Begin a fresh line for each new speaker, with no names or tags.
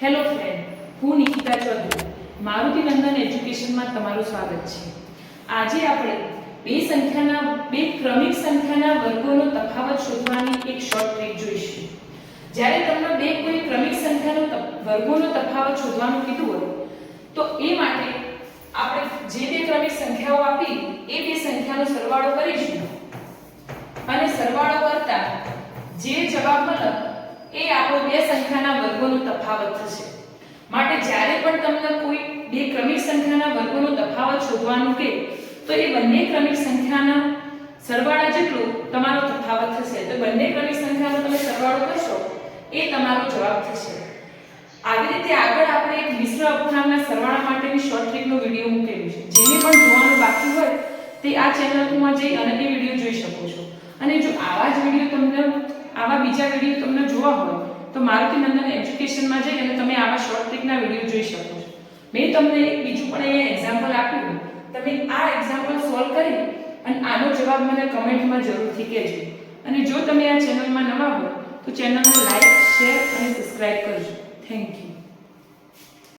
Hello friend હું નિકિતા ચૌધરી. મારુતિ નંદન એજ્યુકેશનમાં તમારું સ્વાગત છે. આજે આપણે બે સંખ્યાના, બે ક્રમિક સંખ્યાના વર્ગોનો તફાવત શોધવાની એક શોર્ટ ટ્રીક જોઈશું. જ્યારે તમને બે કોઈ ક્રમિક સંખ્યાનો વર્ગોનો તફાવત શોધવાનું કીધું હોય, તો એ માટે આપણે જે બે ક્રમિક સંખ્યાઓ આપી એ બે સંખ્યાનો સરવાળો કરીશું અને સરવાળો કરતા જે જવાબ મળે એ આપણો બે સંખ્યાના વર્ગોનો તફાવત થશે. માટે જ્યારે પણ તમને કોઈ બે ક્રમિક સંખ્યાના વર્ગોનો તફાવત શોધવાનું કે તો એ બંને ક્રમિક સંખ્યાના સરવાળા જેટલું તમારો તફાવત થશે. તો બંને ક્રમિક સંખ્યાનો તમે સરવાળો કરશો, એ તમારો જવાબ થશે. આવી રીતે આગળ આપણે એક મિશ્ર અપૂર્ણાંકના સરવાળા માટેની શોર્ટ ટ્રીકનો વીડિયો મૂકેલું છે. જેને પણ જોવાનું બાકી હોય, તે આ ચેનલમાં જઈ અને એ વીડિયો જોઈ શકો છો. અને જો આવા જ વીડિયો તમને, આવા બીજા વીડિયો તમને જોવા હોય, તો મારુતિ નંદન એજ્યુકેશનમાં જઈ અને તમે આવા શોર્ટ ટ્રીકના વીડિયો જોઈ શકો છો. મેં તમને બીજું પણ અહીંયા એક્ઝામ્પલ આપ્યું તમે આ એક્ઝામ્પલ સોલ્વ કરી અને આનો જવાબ મને કમેન્ટમાં જરૂરથી કહેજો. અને જો તમે આ ચેનલમાં નવા હો, તો ચેનલને લાઈક શેર અને સબસ્ક્રાઇબ કરજો. Thank you